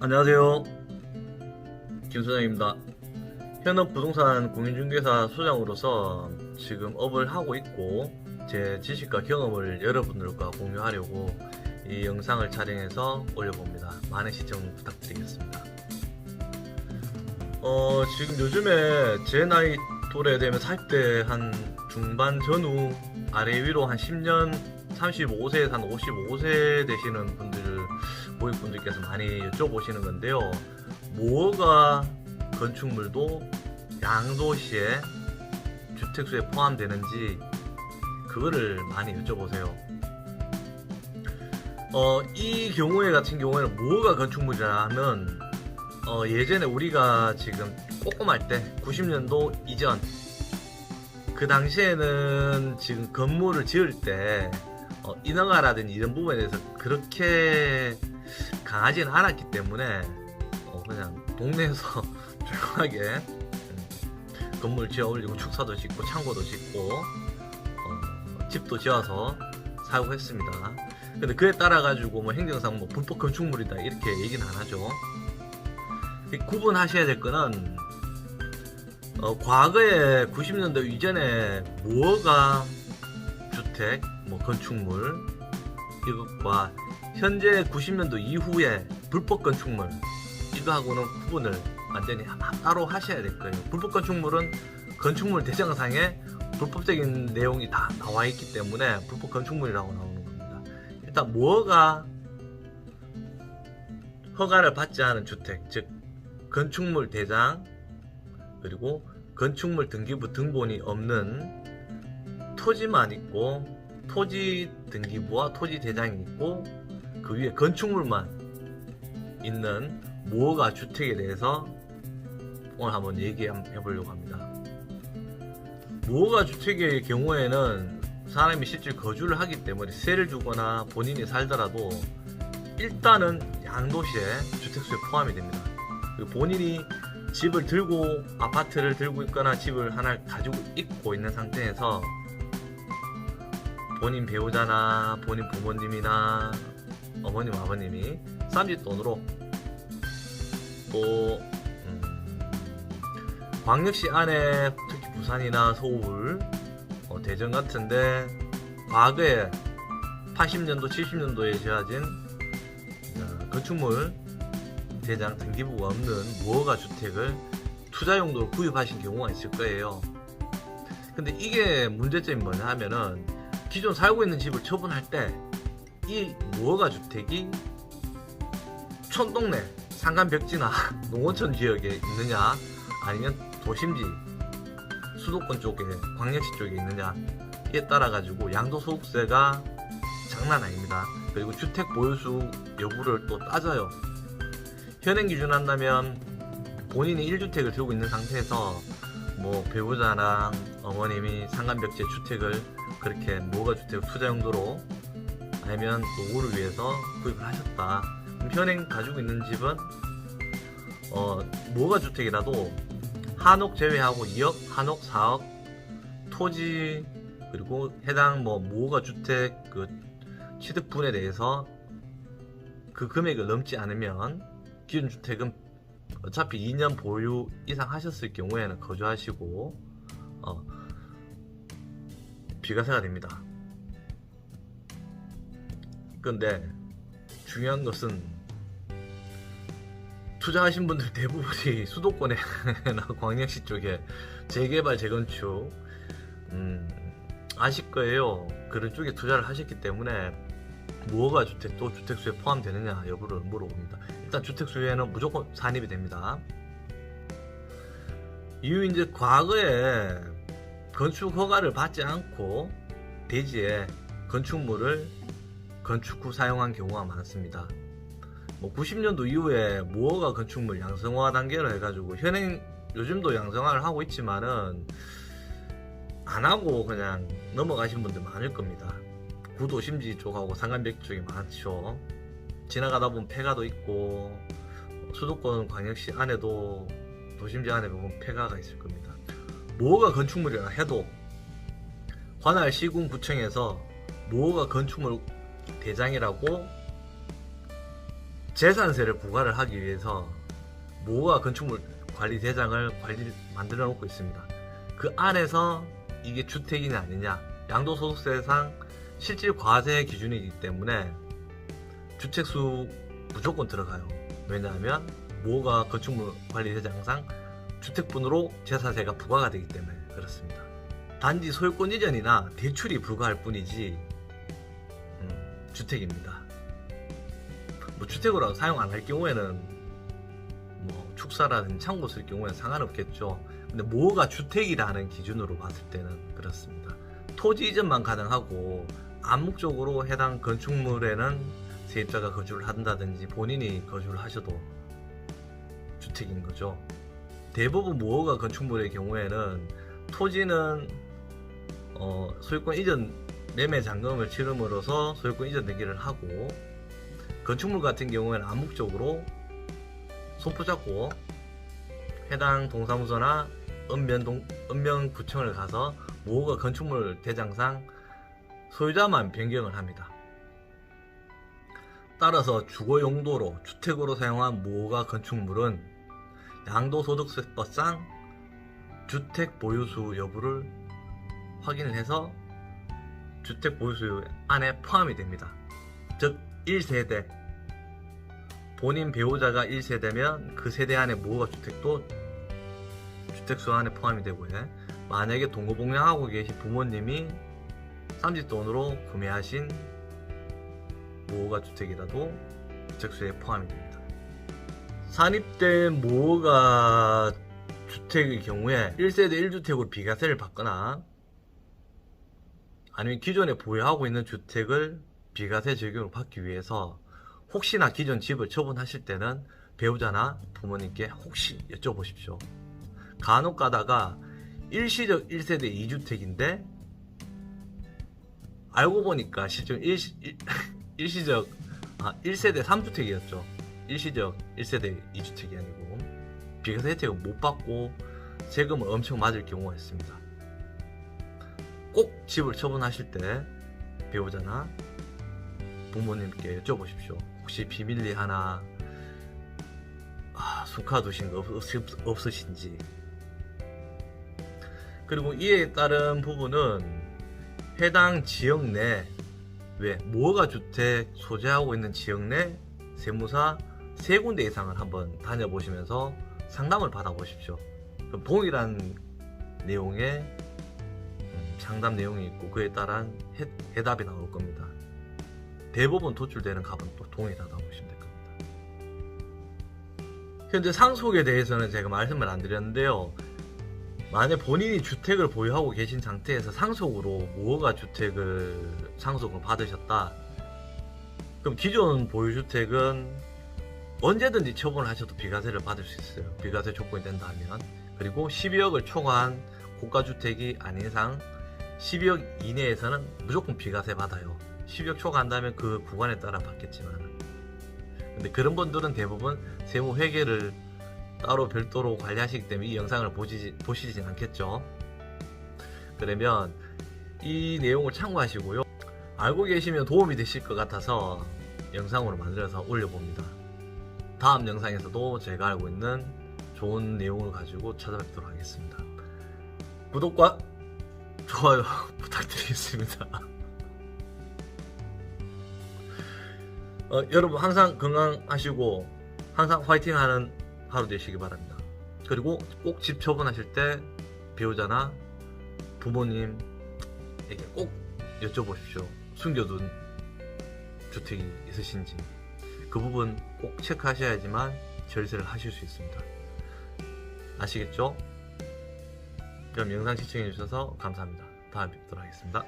안녕하세요. 김소장입니다. 현업 부동산 공인중개사 소장으로서 지금 업을 하고 있고 제 지식과 경험을 여러분들과 공유하려고 이 영상을 촬영해서 올려봅니다. 많은 시청 부탁드리겠습니다. 어, 지금 요즘에 제 나이 또래 되면 40대 한 중반 전후 아래 위로 한 10년 35세에서 한 55세 되시는 분들 고객분들께서 많이 여쭤보시는 건데요. 뭐가 건축물도 양도시에 주택수에 포함되는지 그거를 많이 여쭤보세요. 어, 이 경우에 같은 경우에는 뭐가 건축물이라면 어, 예전에 우리가 지금 꼬꼬말 때 90년도 이전 그 당시에는 지금 건물을 지을 때 어, 인허가라든지 이런 부분에 대해서 그렇게 강하지는 않았기 때문에 어, 그냥 동네에서 조용하게 음, 건물 지어 올리고 축사도 짓고 창고도 짓고 어, 집도 지어서 살고 했습니다. 근데 그에 따라 가지고 뭐 행정상 뭐 불법 건축물이다 이렇게 얘기는 안 하죠. 이 구분하셔야 될 거는 어, 과거에 90년대 이전에 뭐가 주택, 뭐 건축물 이것과 현재 90년도 이후에 불법 건축물 이거하고는 구분을 완전히 하- 따로 하셔야 될 거예요. 불법 건축물은 건축물 대장상에 불법적인 내용이 다 나와 있기 때문에 불법 건축물이라고 나오는 겁니다. 일단 뭐가 허가를 받지 않은 주택, 즉 건축물 대장 그리고 건축물 등기부 등본이 없는 토지만 있고 토지 등기부와 토지 대장이 있고 그 위에 건축물만 있는 무허가 주택에 대해서 오늘 한번 얘기 한번 해보려고 합니다. 무허가 주택의 경우에는 사람이 실제 거주를 하기 때문에 세를 주거나 본인이 살더라도 일단은 양도시에 주택수에 포함이 됩니다. 본인이 집을 들고 아파트를 들고 있거나 집을 하나 가지고 있고 있는 상태에서 본인 배우자나 본인 부모님이나 어머님 아버님이 쌈짓 돈으로 또 음, 광역시 안에 특히 부산이나 서울 어, 대전 같은데 과거에 80년도 70년도에 지어진 어, 건축물 대장 등기부가 없는 무허가 주택을 투자 용도로 구입하신 경우가 있을 거예요. 근데 이게 문제점이 뭐냐 하면은 기존 살고 있는 집을 처분할 때 이 무허가 주택이 촌동네 상간벽지나 농어촌 지역에 있느냐 아니면 도심지 수도권 쪽에 광역시 쪽에 있느냐에 따라 가지고 양도소득세가 장난 아닙니다. 그리고 주택 보유수 여부를 또 따져요. 현행 기준 한다면 본인이 1주택을 들고 있는 상태에서 뭐 배우자랑 어머님이 상간벽지 주택을 그렇게 무허가 주택 투자 용도로 아니면 노후를 위해서 구입을 하셨다. 현행 가지고 있는 집은 어 무허가 주택이라도 한옥 제외하고 2억, 한옥 4억 토지 그리고 해당 뭐 무허가 주택 그 취득분에 대해서 그 금액을 넘지 않으면 기준 주택은 어차피 2년 보유 이상 하셨을 경우에는 거주하시고 어, 비과세가 됩니다. 근데 중요한 것은 투자하신 분들 대부분이 수도권에나 광역시 쪽에 재개발 재건축 음, 아실 거예요. 그런 쪽에 투자를 하셨기 때문에 무허가 주택 또 주택수에 포함되느냐 여부를 물어봅니다. 일단 주택수에는 무조건 산입이 됩니다. 이유 이제 과거에 건축 허가를 받지 않고 대지에 건축물을 건축 후 사용한 경우가 많습니다. 뭐 90년도 이후에 무허가 건축물 양성화 단계로 해가지고 현행 요즘도 양성화를 하고 있지만은 안 하고 그냥 넘어가신 분들 많을 겁니다. 구도 심지 쪽하고 상간백 쪽이 많죠. 지나가다 보면 폐가도 있고 수도권 광역시 안에도 도심지 안에 보면 폐가가 있을 겁니다. 뭐가 건축물이라 해도 관할 시군 구청에서 뭐가 건축물 대장이라고 재산세를 부과를 하기 위해서 모가 건축물 관리 대장을 관리 만들어 놓고 있습니다. 그 안에서 이게 주택이냐 아니냐 양도소득세상 실질 과세 기준이기 때문에 주택수 무조건 들어가요. 왜냐하면 모가 건축물 관리 대장상 주택분으로 재산세가 부과가 되기 때문에 그렇습니다. 단지 소유권 이전이나 대출이 불가할 뿐이지 음, 주택입니다. 뭐 주택으로 사용 안 할 경우에는 뭐 축사라든지 창고 쓸 경우에는 상관없겠죠. 근데 뭐가 주택이라는 기준으로 봤을 때는 그렇습니다. 토지 이전만 가능하고 암묵적으로 해당 건축물에는 세입자가 거주를 한다든지 본인이 거주를 하셔도 주택인 거죠. 대부분 무허가 건축물의 경우에는 토지는 어, 소유권 이전 매매 잔금을 치름으로써 소유권 이전 내기를 하고 건축물 같은 경우에는 암묵적으로 손포 잡고 해당 동사무소나 읍면동, 읍면구청을 가서 모호가 건축물 대장상 소유자만 변경을 합니다. 따라서 주거 용도로 주택으로 사용한 모호가 건축물은 양도소득세법상 주택 보유수 여부를 확인을 해서 주택 보유수 안에 포함이 됩니다. 즉 1세대 본인 배우자가 1세대면 그 세대 안에 모호가 주택도 주택수 안에 포함이 되고요. 만약에 동거복량하고 계신 부모님이 삼짓돈으로 구매하신 모호가 주택이라도 주택수에 포함이 됩니다. 산입된 모호가 주택의 경우에 1세대 1주택으로 비과세를 받거나 아니면 기존에 보유하고 있는 주택을 비과세 적용을 받기 위해서 혹시나 기존 집을 처분하실 때는 배우자나 부모님께 혹시 여쭤보십시오. 간혹 가다가 일시적 1세대 2주택인데 알고 보니까 실제 일시, 일, 일시적 아, 1세대 3주택이었죠. 일시적 1세대 2주택이 아니고 비과세 혜택을 못 받고 세금을 엄청 맞을 경우가 있습니다. 꼭 집을 처분하실 때 배우자나 부모님께 여쭤보십시오. 혹시 비밀리 하나 아, 숙화두신 거 없, 없, 없으신지 그리고 이에 따른 부분은 해당 지역 내 왜 모가 주택 소재하고 있는 지역 내 세무사 세 군데 이상을 한번 다녀보시면서 상담을 받아보십시오. 그럼 동일한 내용의 음, 상담 내용이 있고 그에 따른 해, 해답이 나올 겁니다. 대부분 도출되는 값은 또 동일하다고 보시면 될 겁니다. 현재 상속에 대해서는 제가 말씀을 안 드렸는데요. 만약 본인이 주택을 보유하고 계신 상태에서 상속으로 무허가 주택을 상속을 받으셨다. 그럼 기존 보유주택은 언제든지 처분을 하셔도 비과세를 받을 수 있어요. 비과세 조건이 된다면. 그리고 12억을 초과한 고가주택이 아닌 이상 12억 이내에서는 무조건 비과세 받아요. 12억 초과한다면 그 구간에 따라 받겠지만. 근데 그런 분들은 대부분 세무 회계를 따로 별도로 관리하시기 때문에 이 영상을 보시지, 보시진 않겠죠. 그러면 이 내용을 참고하시고요. 알고 계시면 도움이 되실 것 같아서 영상으로 만들어서 올려봅니다. 다음 영상에서도 제가 알고 있는 좋은 내용을 가지고 찾아뵙도록 하겠습니다. 구독과 좋아요 부탁드리겠습니다. 어, 여러분 항상 건강하시고 항상 화이팅하는 하루 되시기 바랍니다. 그리고 꼭 집 처분하실 때 배우자나 부모님에게 꼭 여쭤보십시오. 숨겨둔 주택이 있으신지 그 부분 꼭 체크하셔야지만 절세를 하실 수 있습니다. 아시겠죠? 그럼 영상 시청해주셔서 감사합니다. 다음에 뵙도록 하겠습니다.